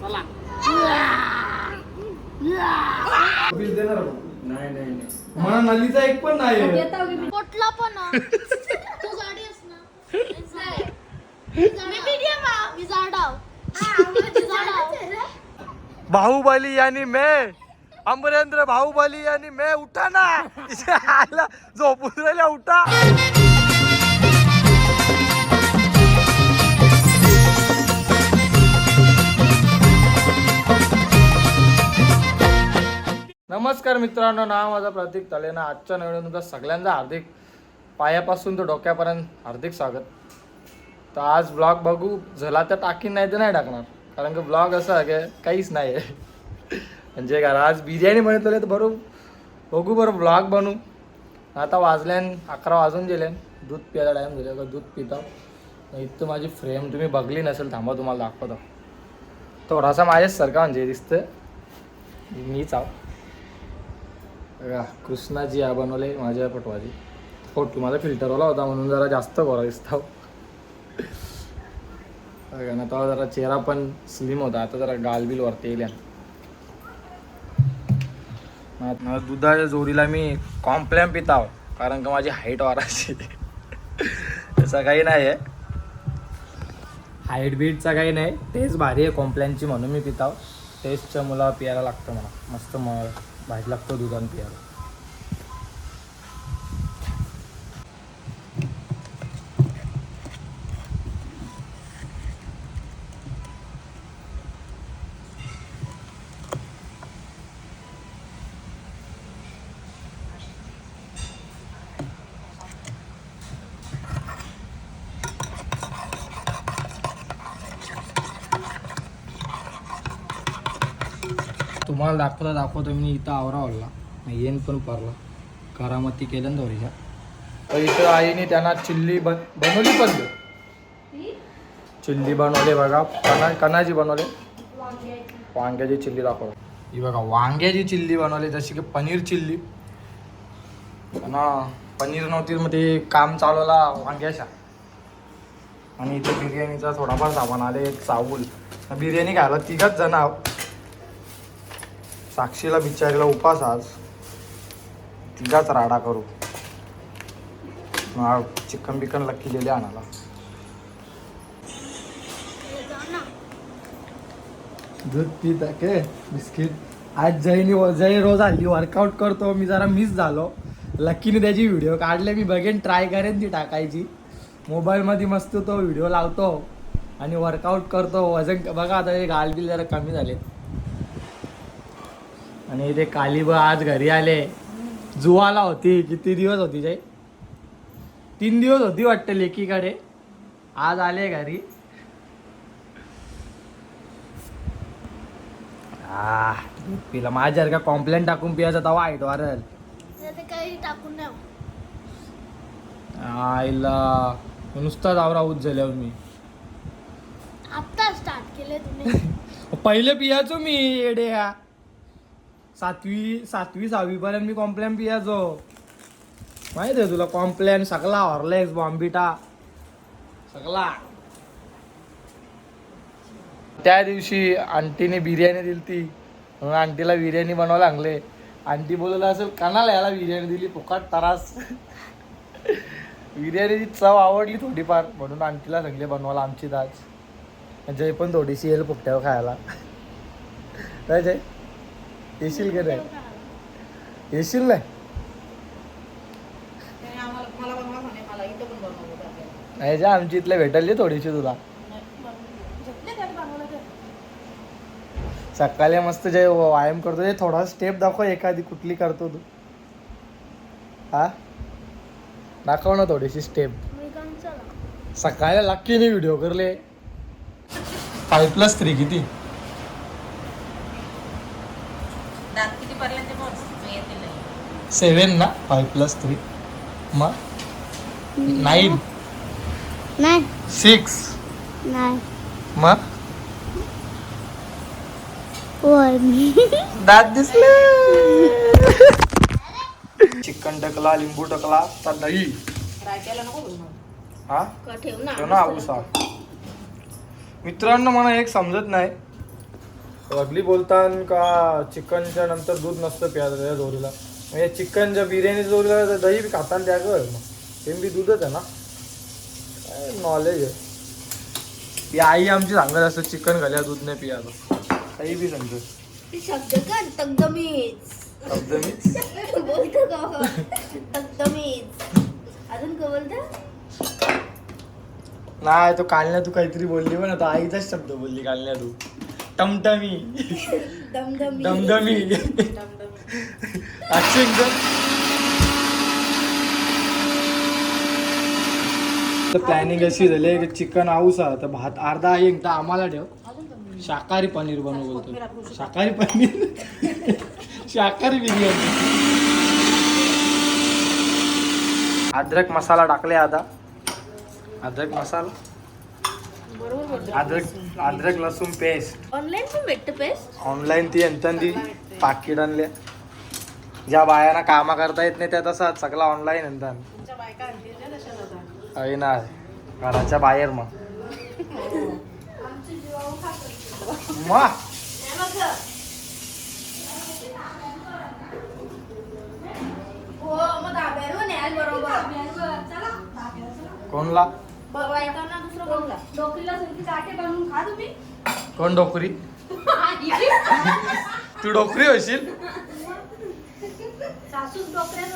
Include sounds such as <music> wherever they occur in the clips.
चला. बिल देणार का? नाही नाही नाही. मला नलीचा एक पण नाही. पोटला पण. तू ना? मी. मी <laughs> मी. बाहुबली यानी मैं. अमरेंद्र बाहुबली यानी मैं. उठा ना. <laughs> आला झोपून राहिला उठा. नमस्कार मित्रांनो नाव माझा प्रतीक तलेना आजच्या नवीन तुमचं सगळ्यांचा हार्दिक पायापासून तर डोक्यापर्यंत हार्दिक स्वागत. तर आज ब्लॉग बघू झाला तर टाकीन नाही तर नाही टाकणार. कारण की ब्लॉग असं आहे काहीच नाही आहे. म्हणजे का आज बिर्याणी बनवतले तर बरोबर बघू बरं ब्लॉग बनू. आता वाजल्यान अकरा वाजून गेले दूध प्यायला टाईम झाले. का दूध पिता. इथं माझी फ्रेम तुम्ही बघली नसेल थांबा तुम्हाला दाखवतो. थोडासा माझ्याच सारखा म्हणजे दिसतं मीच आहो बघा कृष्णाजी या बनवले माझ्या पटवाजी. हो माझा फिल्टरवाला होता म्हणून जरा जास्त गोरा दिसतो हो. बघा ना तेव्हा जरा चेहरा पण स्लिम होता. आता जरा गालबिल वरती येईल दुधाच्या जोरीला मी कॉम्प्लॅम पिताव हो, कारण का माझी हाईट वाराची तसं काही नाही आहे हाईट बीटचा काही नाही. तेच भारी आहे कॉम्प्लॅनची म्हणून मी पिताव टेस्टच्या हो. मुला पियाला लागतं मला. मस्त म भाजी लागतं दुधान पियाला तुम्हाला दाखवता दाखवतो मी इथं आवरा ओढला येईन पण पारला. करामती केल्या ना दोरीच्या. तर इथं आईने त्यांना चिल्ली बन बनवली पण. चिल्ली बनवले बघा. कना कणाची बनवले. वांग्याची. चिल्ली दाखव. ही बघा वांग्याची चिल्ली बनवली जशी की पनीर चिल्ली. ना पनीर नव्हती मग ते काम चालवला वांग्याच्या. आणि इथे बिर्याणीचा थोडाफार सामान आले एक चावूल. बिर्याणी खायला तिघच जण आहो. साक्षीला बिचारीला उपास आज. तिघाच राडा करू. चिकन बिकन लक्की लक्कीलेले आणायला. दूध पित के बिस्किट. आज जयनी जय रोज आली. वर्कआउट करतो. मी जरा मिस झालो. लकीने त्याची व्हिडिओ काढले. मी बघेन ट्राय करेन ती टाकायची. मोबाईलमध्ये मस्त तो व्हिडिओ लावतो. आणि वर्कआउट करतो. वजन बघा आता हे गालबिल जरा कमी झाले आणि ते कालीब आज घरी आले. जुवाला होती. किती दिवस होती जय तीन दिवस होती वाटतं लेकीकडे. आज आले घरी. आ, दूध पिला माझ्यासारखा कॉम्प्लेन टाकून पियाचा तवा वाईट वारल काही टाकून नाही आईला नुसताच आवरा उच झाल्यावर मी. आता स्टार्ट केले तुम्ही. <laughs> पहिले पियाचो मी हा सातवी सातवी सहावीपर्यंत मी कॉम्प्लेन पियाचो. माहीत आहे तुला कॉम्प्लेन सगळा हॉर्लेक्स बॉम्बिटा. सगळा. त्या दिवशी आंटीने बिर्याणी दिली ती म्हणून आंटीला बिर्याणी बनवायला लागले. आंटी बोलवलं असेल कानाला याला बिर्याणी दिली? फुकाट तरास. बिर्याणीची चव आवडली थोडीफार. म्हणून आंटीला सांगले बनवायला आमची दाच जय पण थोडीशी येईल फुकट्यावर खायला. काय <laughs> जय. येशील का नाही? येशील नाही? नाही जे आमची इथल्या भेटली थोडीशी तुला. सकाळी मस्त जे व्यायाम करतो ते थोडा स्टेप दाखव एखादी कुठली करतो तू. हा? दाखव ना थोडीशी स्टेप मी काम चला. सकाळी लक्कीने व्हिडिओ करले. फाईव्ह प्लस थ्री किती दात किती पर्यंत बस मी येते नाही सेवन ना? Five plus three. मग? नाईन. नाही सिक्स. नाही मग? वर दात दिसले. चिकन टकला लिंबू टकला तर दही. हा? का ठेव ठेव ना आऊसा मित्रांनो मला एक समजत नाही. वगली बोलतान का चिकनच्या नंतर दूध नसतं त्या जोरीला म्हणजे चिकनच्या बिर्याणी जोरीला तर दही बी खाताना द्या ग. मग ते बी दूधच आहे ना. काय नॉलेज आहे. ती आई आमची सांगत असतं चिकन घाल्या दूध नाही पियाचं. काही बी सांगतो. ते शब्द का तगदमीज. शब्द मी बोलतो का तगदमीज. अजून का बोलतो? नाही तो कालण्या तू काहीतरी बोलली पण आता आईचाच शब्द बोलली कालण्या तू. टमटमी दमदमी. दमदमी. अक्षय एकदम तर प्लॅनिंग अशी झाली की चिकन आऊसा तर भात अर्धा आहे एकदा आम्हाला ठेव. शाकाहारी पनीर बनव बोलतो शाकाहारी पनीर? शाकाहारी बिर्याणी. अद्रक मसाला टाकले आता. अद्रक मसाला. अद्रक अद्रक लसूण पेस्ट ऑनलाईन पण भेटतं पेस्ट ऑनलाईन ती ఎంత ती पाकिट आणल्या. ज्या बायांना कामा करता येत नाही त्या तसाच सगळा ऑनलाईन आणतात आहे ना घराच्या बाहेर मग. वा. हो कोणला? दुसरं कोणला चाटे बनवून खा तुम्ही. कोण डोकरी? तू डोकरी होशील? सासूच डोकऱ्याच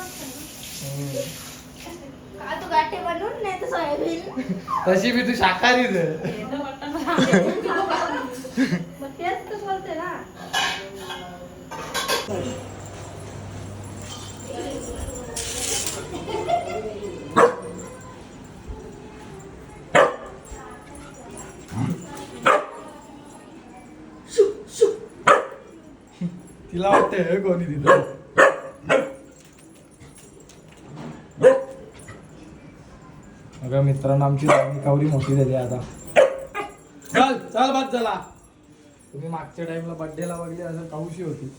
का तू गाठे बनवून नाही तर सोयाबीन? तशी बी तू शाकाहारीच आहे. मग तेच तर बोलते ना. तिला वाटतंय हे कोणी तिथं? अगं मित्रांनो आमची कावरी मोठी झाली आता. चल चल बाद झाला तुम्ही मागच्या टाइमला बर्थडेला बघली असं काऊशी होती.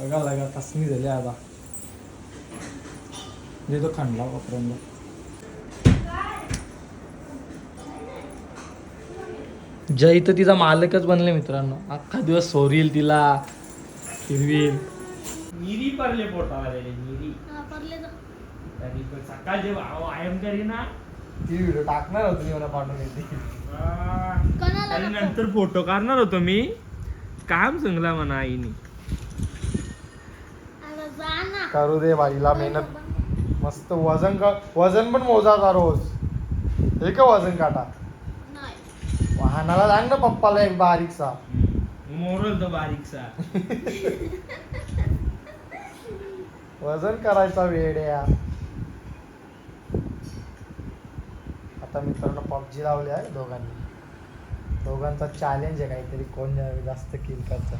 बघा लागा कसमी झाली आता. जे तो खंडला वापरांना जय तर तिचा मालकच बनले मित्रांनो. अख्खा दिवस सोरील तिला. फिरवील निरी पोटाला निरी. हा, परले जा. तरी पण व्यायाम करी ना. ती व्हिडिओ टाकणार होती मला पाठवून येते आणि? नंतर फोटो काढणार होतो मी. काम सांगला म्हणा आईने. करू दे बाईला मेहनत. मस्त वजन का वजन पण मोजाचा रोज? हे का वजन काटा? नाही. वाहनाला सांग ना पप्पाला एक बारीकसा. मोरल तो बारीकसा <laughs> वजन करायचा वेळ यार. आता मित्रांनो पबजी लावली आहे दोघांनी. दोघांचा चॅलेंज आहे काहीतरी कोण जास्त किल करत.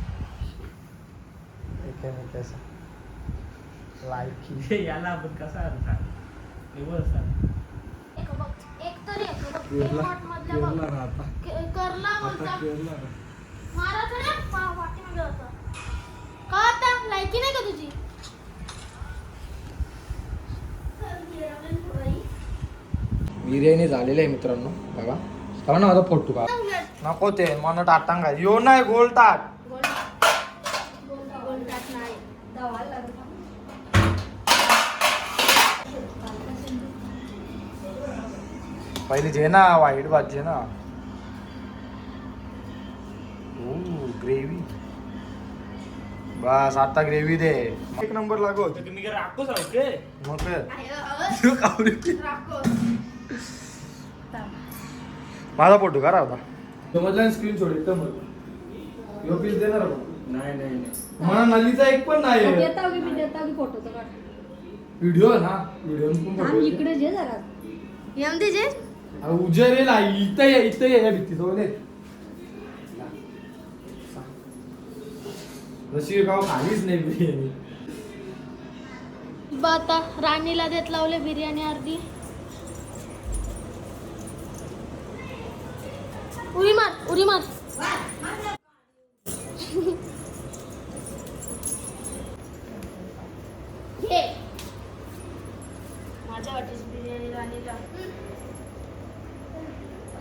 एकमेकाचा. लायकी याला आपण कसा अर्थ. एक बघ एक तरी एक बघ. केरला का आता लायकी नाही का तुझी? बिर्याणी झालेली आहे मित्रांनो. बघा. बघा ना माझा फोटो का नको ते मन टाटांग यो नाही गोल टाट पहिले जे ना वाईट भाजी ना. ग्रेव्ही बस आता ग्रेव्ही दे. एक नंबर लागो तुम्ही काय मग तू कावरी. माझा फोटो करा होता तो मधला स्क्रीन छोड एकदम यो पीस देणार नाही नाही नाही. मला नलीचा एक पण नाही देता की मी देता की फोटो तर काढ. व्हिडिओ ना? व्हिडिओ पण. इकडे जे जरा. यम दे जे. अरे उजेर येईल आई इथं ये इथं ये. या भीती जवळ जशी गाव खालीच नाही बिर्याणी बा आता राणीला देत लावले बिर्याणी अर्धी. उरी मार उरी मार. घे. माझ्या वाटेची बिर्याणी राणीला.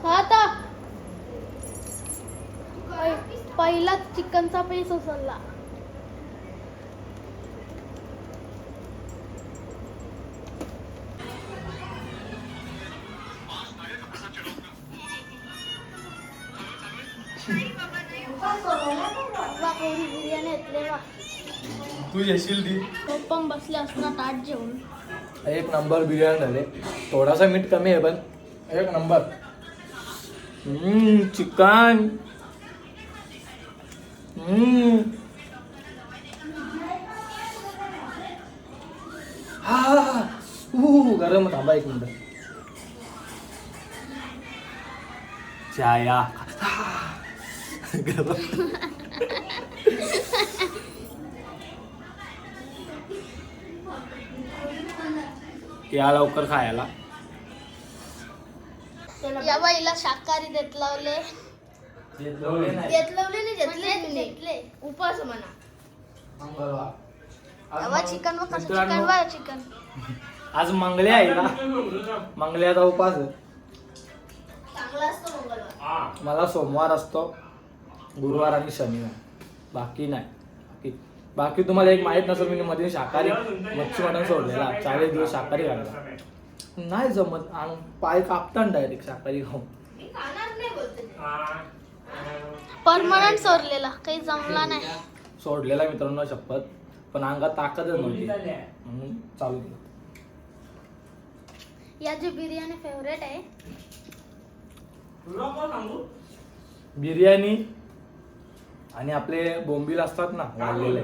खा आता. पै- पहिलाच चिकनचा पीस उचलला. तू येशील ती. पण बसले असणार ताट जेवून एक नंबर बिर्याणी झाले. थोडासा मीठ कमी आहे पण एक नंबर. चिकन. हा गरम थांबा एक मिनिट. चाया. गरम. या लवकर खायला. या बाईला शाकाहारी देत लावले. देत लावले नाही. घेतले घेतले उपास म्हणा. तेव्हा चिकन व कसं चिकन? वा चिकन. आज मंगळे आहे ना? मंगळ्याचा उपास आहे. चांगला असतो मंगळवार. मला सोमवार असतो गुरुवार आणि शनिवार. बाकी नाही. बाकी तुम्हाला एक माहीत नसेल मी मध्ये शाकाहारी मच्छी मटण सोडलेला. चाळीस दिवस शाकाहारी घालला नाही जमत. आणि पाय कापतात डायरेक्ट शाकाहारी खाऊन. परमनंट सोडलेला. काही जमला नाही. सोडलेला मित्रांनो शपथ. पण अंगात ताकदच नव्हती. म्हणून चालू केलं. याची बिर्याणी फेवरेट आहे. बिर्याणी आणि आपले बोंबील असतात ना वाळलेले.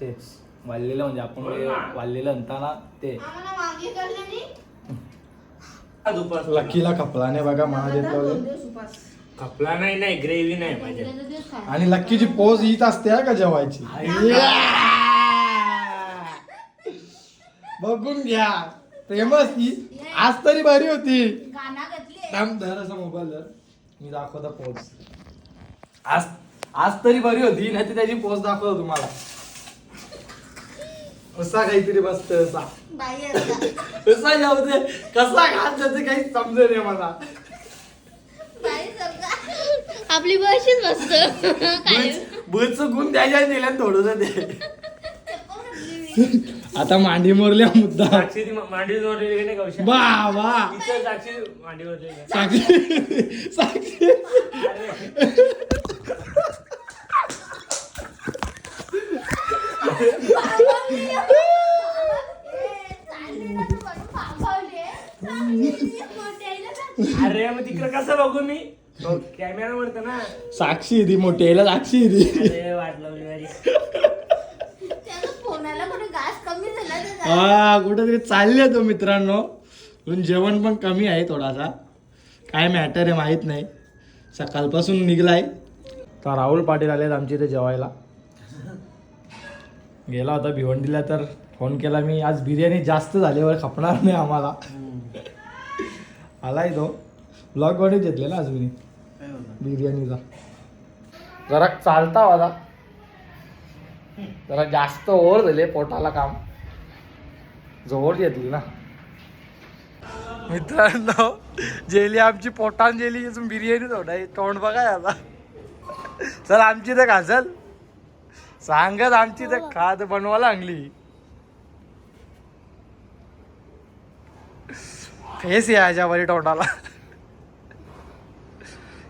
तेच. वाळलेलं म्हणजे आपण ते वाळलेलं म्हणताना ते. लकीला खपलाने बघा महादेव खपला नाही नाही ग्रेव्ही नाही पाहिजे आणि लक्कीची पोज हीच असते हा का जेवायची? <laughs> बघून घ्या. फेमस ही आज तरी भारी होती. थांब, धर असा मोबाईल धर. मी दाखवतो पोज आज आज तरी बरी होती नाही तर त्याची पोज दाखवतो तुम्हाला असा काहीतरी बसत असा. कसा जाऊ दे कसा घात जाते काही समजे नाही मला. आपली बशीच मस्त. बुच गुण द्यायच्या दिल्या थोडस ते आता मांडी मोरल्या मुद्दा साक्षी ती मांडी जोडलेली नाही कौशल? वा वा. तिचं साक्षी मांडी जोडलेली साक्षी साक्षी. अरे. <laughs> <laughs> मग तिकडे कसं बघू मी? कॅमेरा वरत ना. साक्षी ती मोठी याला साक्षी ती. अरे वाट लावली माझी. फोनाला कुठे घास कमी झाला हा कुठेतरी चालले तो मित्रांनो. पण जेवण पण कमी आहे थोडासा. काय मॅटर आहे माहीत नाही. सकाळपासून निघलाय. तर राहुल पाटील आलेत आमच्या इथे जेवायला. गेला होता भिवंडीला तर फोन केला मी आज बिर्याणी जास्त झाल्यावर खपणार नाही आम्हाला. आलाय तो. ब्लॉगमध्ये घेतलेला आज मी बिर्याणीचा. जरा चालता माझा जरा जास्त ओव्हर झाले पोटाला काम. जोर घेतली ना. मित्रांनो जेली आमची पोटान जेली बिर्याणी थोडा तोंड बघा आता. चल आमची तर घासल. सांगत आमची तर खात बनवा लागली. फेस याच्यावर तोंडाला.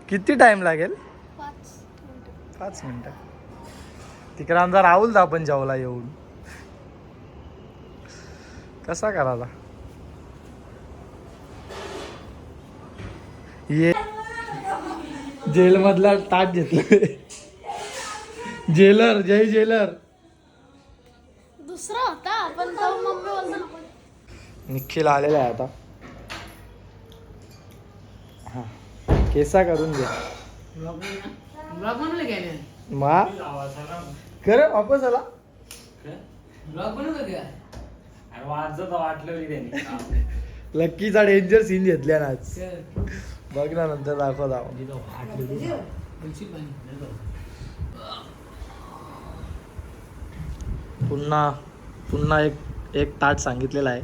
किती टाइम लागेल? पाच मिनिटं. तिकडे आमचा राहुल आपण जेवला येऊन. कसा करायचा ये. जेल मधला ताट घेतलं जेलर जय जेलर. दुसरा होता पण तो मम्मी बोलतो. निखिल आलेला आहे आता. हा. केसा करून घ्या मा? कर वापस आला? लक्कीचा डेंजर सीन घेतल्या ना आज. बघ ना नंतर दाखव दाव पुन्हा पुन्हा एक एक ताट सांगितलेला आहे.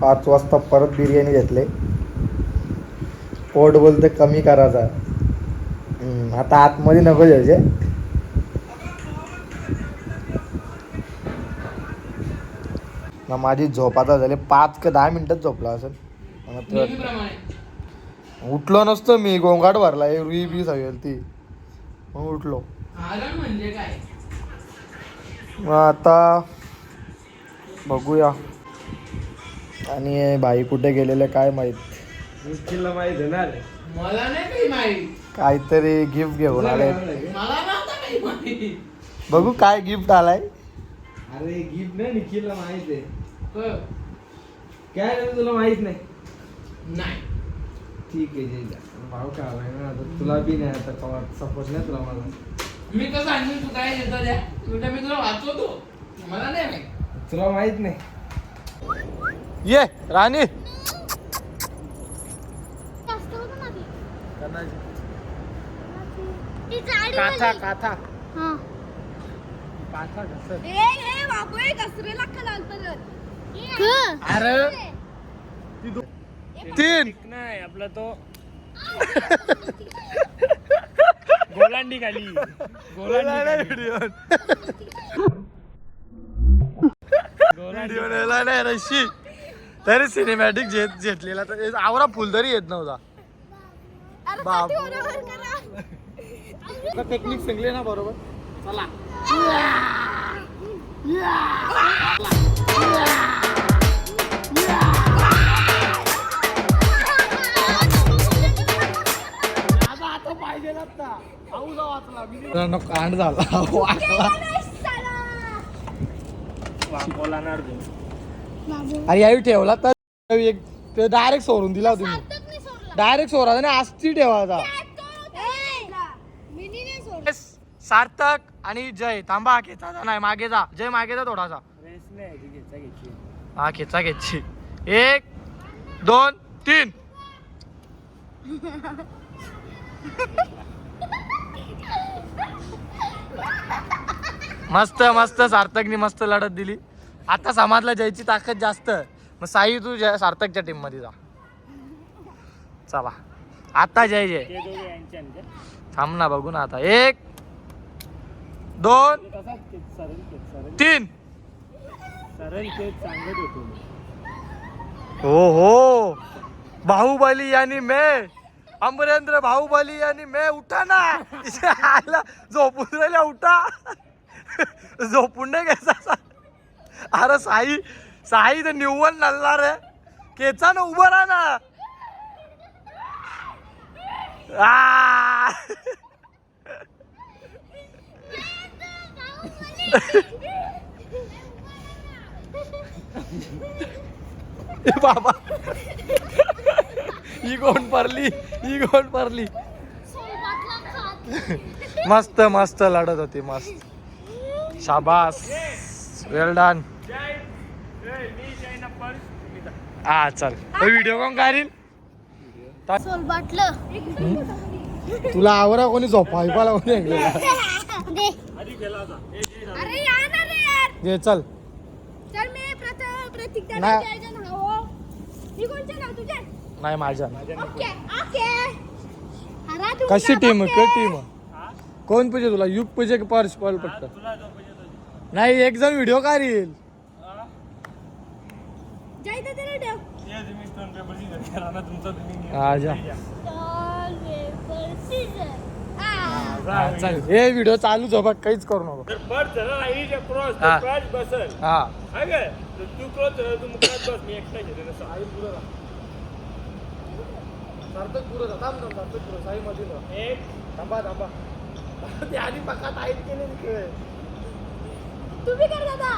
पाच वाजता परत बिर्याणी घेतले. पोट बोलते कमी करायचा. हम्म, आता आतमध्ये नको जायचे. ना माझी झोप आता झाली. पाच का दहा मिनिटात झोपला असेल. उठलो नसतो मी गोंगाट भरला हे रुई बी सगळी ती. मग उठलो. म्हणजे काय? मग आता बघूया. आणि हे भाई कुठे गेलेले काय माहीत? निखिलला माहीत आहे. ना रे मला नाही काही माहीत. काहीतरी गिफ्ट घेऊन आले. मला नव्हतं काही माहीत. बघू काय गिफ्ट आलाय. अरे गिफ्ट नाही निखिलला माहीत आहे. काय रे तुला माहीत नाही? नाही. ठीक आहे जे जा. भाऊ का आलाय ना आता तुला बी नाही आता कवा सपोर्ट नाही तुला मला मी कसं आणून तू काय देतो द्या उलटा मी तुला वाचवतो मला नाही माहीत तुला माहीत नाही ये राणी जास्त होतं ना ती. ती जाडी काथा वाली. काथा हा. काथा कसं ए, ए, बाबू, ए, कसरीला खालाल परत. क. अरे तीन. नाही आपला तो. <laughs> गोलांडी खाली. व्हिडिओ नेला नाही रशी तरी सिनेमॅटिक घेत घेतलेला तर आवरा फुल तरी येत नव्हता. करा. टेक्निक सांगले ना बरोबर? चला. <laughs> कांड झाला. अरे यावी ठेवला तर एक डायरेक्ट सोडून दिला तुम्ही. डायरेक्ट सोडा नाही आस्ती ठेवायचा. सार्थक आणि जय. थांबा खेचा नाही मागे जा. जय मागे जा थोडासा. हा खेचा घ्यायची एक दोन तीन. <laughs> मस्त मस्त सार्थकनी मस्त लढत दिली. आता समाजला जायची ताकद जास्त. मग साई तू जय सार्थकच्या टीममध्ये जा. चला. आता जय जय. थांब ना बघू ना आता. एक दोन तीन. हो हो. बाहुबली आणि मे. अमरेंद्र बाहुबली आणि मैं उठा ना. आला झोपून राहिल्या उठा. झोपून नाही घ्यायचा अरे साई साई तर निव्वल नल्ला रे केचा ना उभं राहा ना. <laughs> बाबा. ही कोण पडली ही कोण खात. <laughs> मस्त मस्त लढत होती मस्त. शाबास. Well done. हा चल. व्हिडिओ कोण काढील. तुला आवरा कोणी झोपा ऐकायला कोणी. <laughs> घे चल. नाही. नाही माझ्या ओके ओके. अरे तू कशी टीम ओके. टीम कोण पूजे तुला? युग पूजे की पर्स पॉल पट्ट तुला जो पाहिजे तो दे. नाही एक जण व्हिडिओ हा? तुम्ही घ्या. हा, व्हिडिओ चालू. झोपा काहीच करू नको. हा. क्रॉस बसल. हा. हाय काय तर तू क्रॉस झाला तू मुखात बस मी एकटा घेते तसं आई पुढं सार्थक पुरं थांब थांब सार्थक पुरं. साई मध्ये. एक. थांबा थांबा. ते आधी पकात आहेत की नाही खेळ तुम्ही कर दादा.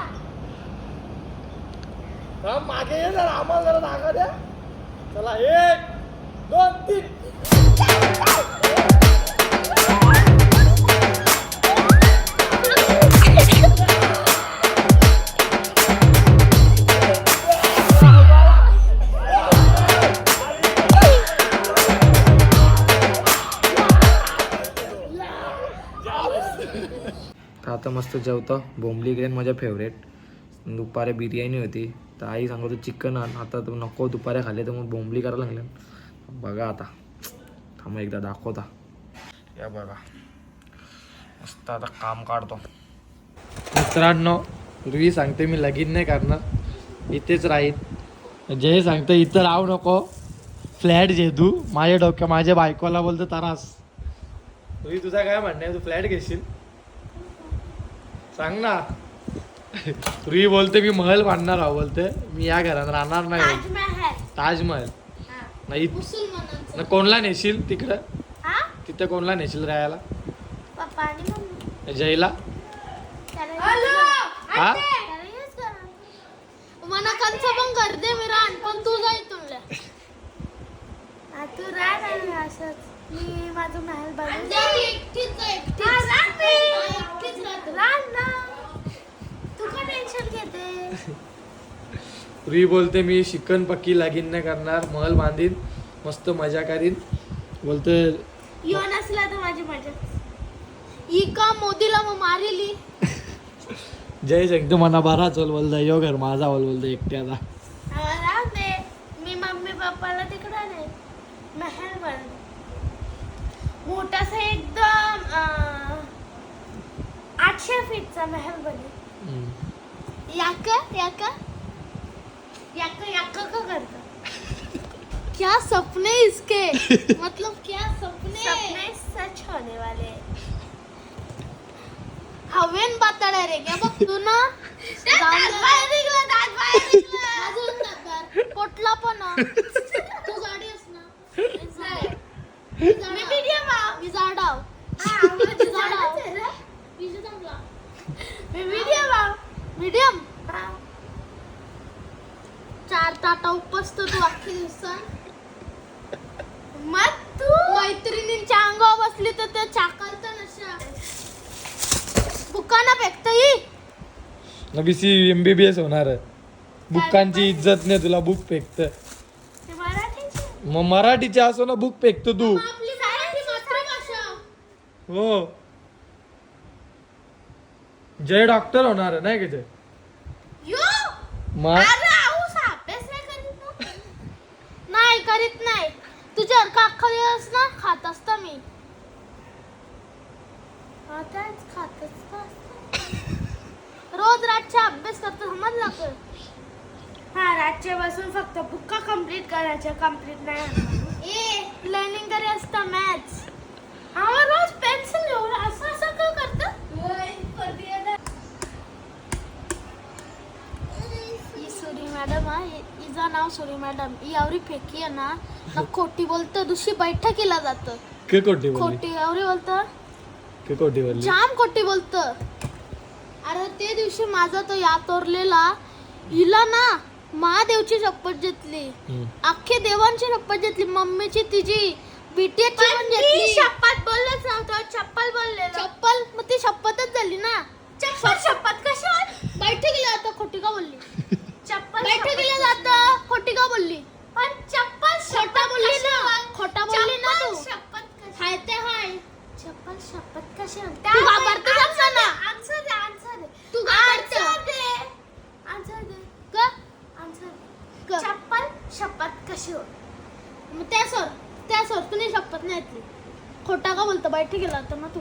थांब मागे ये जरा. आम्हाला जरा जागा द्या. चला एक दोन तीन. मस्त जेवतं. बोंबली ग्रेन माझ्या फेवरेट दुपारी बिर्याणी होती. तर आई सांगत होती चिकन आण. आता तू नको दुपारी खाल्ले तर मग बोंबली करायला लागल्या बघा आता. थांबा एकदा दाखवता. या बघा. मस्त आता काम काढतो. मित्रांनो पूर्वी सांगते मी लगीन नाही करणार. इथेच राहील जे सांगते इथं राहू नको. फ्लॅट तू. माझ्या डोक्या माझ्या बायकोला बोलतो तरास. तुम्ही तुझा काय म्हणणं आहे? तू फ्लॅट घेशील? सांग ना. रुई बोलते मी महल बांधणार आहो बोलते. मी या घरात राहणार नाही. ताजमहल. ताजमहल. हा. नाही न कोणला नेशील? तिकडं? हा? तिथं कोणला नेशील राहायला? पप्पा आणि मम्मी. जयला? हा? कंच पण मी तू जाय तुला <laughs> तू राह नाही असंच. मी माझं महल तू का टेन्शन घेते रुई बोलते मी शिकन पक्की लगीन नाही करणार. महल बांधीन मस्त मजा करीन. बोलते यो नसला तर माझी मजा. ही का मोदीला मग मारेली? <laughs> जय सांगतो मना बरा चल बोलता. यो घर माझा बोल बोलतो एकट्याचा दे. मी मम्मी पप्पाला तिकडं नाही. महल मोठासा एकदम आठशे फीटचा महल बने. याक याक याक याक का करता. क्या सपने इसके? मतलब क्या सपने? सपने सच होने वाले. हवेन बातड्या रे क्या बघ तू ना? पोटला पण <laughs> तू गाडी अस ना? मी मीडियम मी जाडाव जाडाव मी मीडियम मीडियम चार ताटा उपसतो तू अख्खी दिवसात मग तू मैत्रिणींच्या अंगावर बसली तर ते चाकलत नशा बुकाना फेकता ही. BC M B B S होणार बुकांची इज्जत नाही तुला बुक फेकत. मग मराठीचे असो ना बुक फेकतो तू. हो. जय डॉक्टर होणार आहे, नाही का जय? नाही करीत नाही करीत नाही. तुझ्या का अख्खा दिवस ना खात असता मी. खात रोज रातच्या अभ्यास करतो समजला का? हा रातच्या बसून फक्त बुक्का कंप्लीट करायच्या कंप्लीट नाही ए लर्निंग करे असता मॅथ्स हा रोज पेन्सिल एवढं असं असं का करतं? ही सुरी मॅडम हा हि- हिचं नाव सुरी मॅडम ही एवढी फेकी आहे ना ना खोटी बोलतं दुसरी बैठकीला जातं. के कोटी बोलली? खोटी एवढी बोलतं. के कोटी बोलली? जाम खोटी बोलतं. अरे ते दिवशी माझा तो या तोरलेला हिला ना महादेवची शपथ घेतली. अख्खे देवांची शपथ घेतली. मम्मीची तिची बीटीएची पण घेतली. शपथ बोललोच नव्हतं. चप्पल बोलले चप्पल? मग ती शपथच झाली ना? चप्पल शपथ कशावर? बैठकीला जातं खोटी का बोलली. चप्पल बैठकीला जातं खोटी का बोलली. पण चप्पल खोटा बोलली ना? खोटा बोलली ना तू? शपथ हाय ते हाय. चप्पल शपथ कशी तू घाबरते ना आन्सर दे आन्सर दे तू घाबरते दे. आन्सर दे. का आन्सर चप्पल शपथ कशी हो मग त्या सर त्या सर तुने शपथ नाही घेतली. खोटा का बोलतो? बैठी गेला होता ना तू.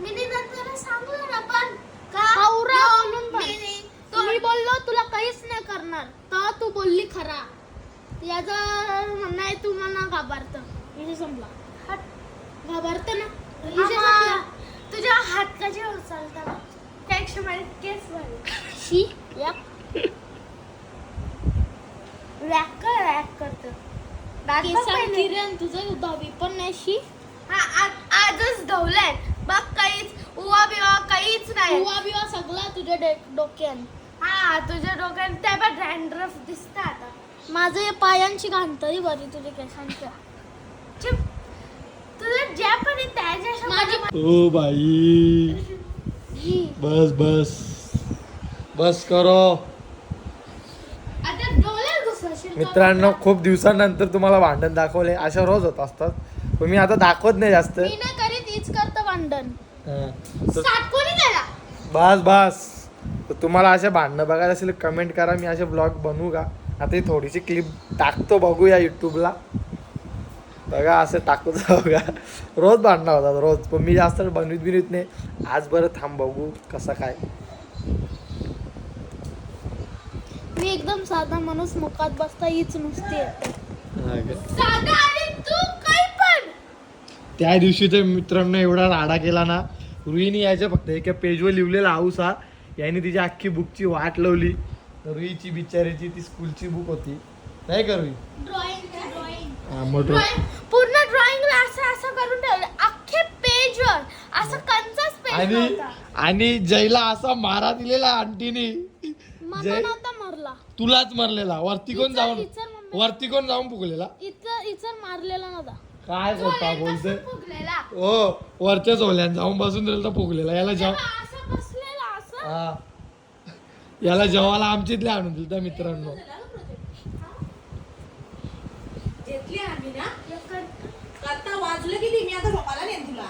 मी तुला सांगू ना पण मी बोललो तुला काहीच नाही करणार. तर तू बोलली खरा. याचा म्हणणं आहे तू मला घाबरत. विषय संपला. घाबरत ना? तुझ्या हात कसे उचलता त्यापेक्षा माझे केस झाले शी याक रॅक कर रॅक करतो. किरण तुझं दहावी पण नाही शी आजच धवलाय. बघ काहीच उवा बिवा काहीच नाही. उवा बिवा सगळा तुझ्या डे- डोक्यान. हा तुझ्या डोक्यान त्या बघ डॅन्ड्रफ दिसत आता. माझं हे पायांची घांतरी बरी तुझ्या केसांच्या. चिप. तुझं ज्या पण आहे त्याच्या माझी ओ बाई. बस बस. बस करो आता डोळ्यात घुसवशील का? मित्रांनो खूप दिवसानंतर तुम्हाला भांडण दाखवले. अशा रोज होत असतात. पण मी आता दाखवत नाही जास्त. मी करतं भांडण. हा. तर बस बस. तर तुम्हाला असे भांडणं बघायला असेल कमेंट करा. मी असे ब्लॉग बनवू का? आता ही थोडीशी क्लिप टाकतो बघूया यूट्यूबला बघा असं टाकून बघा रोज भांडणं होतात रोज. पण मी जास्त बनवीत बिनवीत नाही. आज बरं थांब बघू कसं काय. मी एकदम साधा माणूस मुखात बसता हीच नुसती आहे. हा का? साधा आणि तू काही पण. त्या दिवशी तर मित्रांनो एवढा राडा केला ना रुईने यायचं फक्त एका पेजवर लिहिलेला हाऊस हा याने तिची अख्खी बुकची वाट लावली. रुईची बिचारीची ती स्कूलची बुक होती. नाही का रुई? ड्रॉइंग ड्रॉइंग हा ड्रॉइंग पूर्ण ड्रॉइंगला असं असं करून ठेवलं. अख्खे पेजवर. असं कंचाच पेज आणि नव्हता. आणि जयला असा मारा दिलेला आंटीने. मला जय- नव्हता मारला. तुलाच मारलेला. वरती कोण जाऊन वरती कोण जाऊन फुगलेला? इतर मारलेला नव्हता. काय स्वतः बोलते हो वरच्या झोल्यान जाऊन बसून दिलेला तर फुगलेला. याला जेव हा. याला जेवायला आमची इथल्या आणून दिल त्या मित्रांनो. घेतली आम्ही ना. आता वाजलं किती? मी आता झोपायला नाही तुला.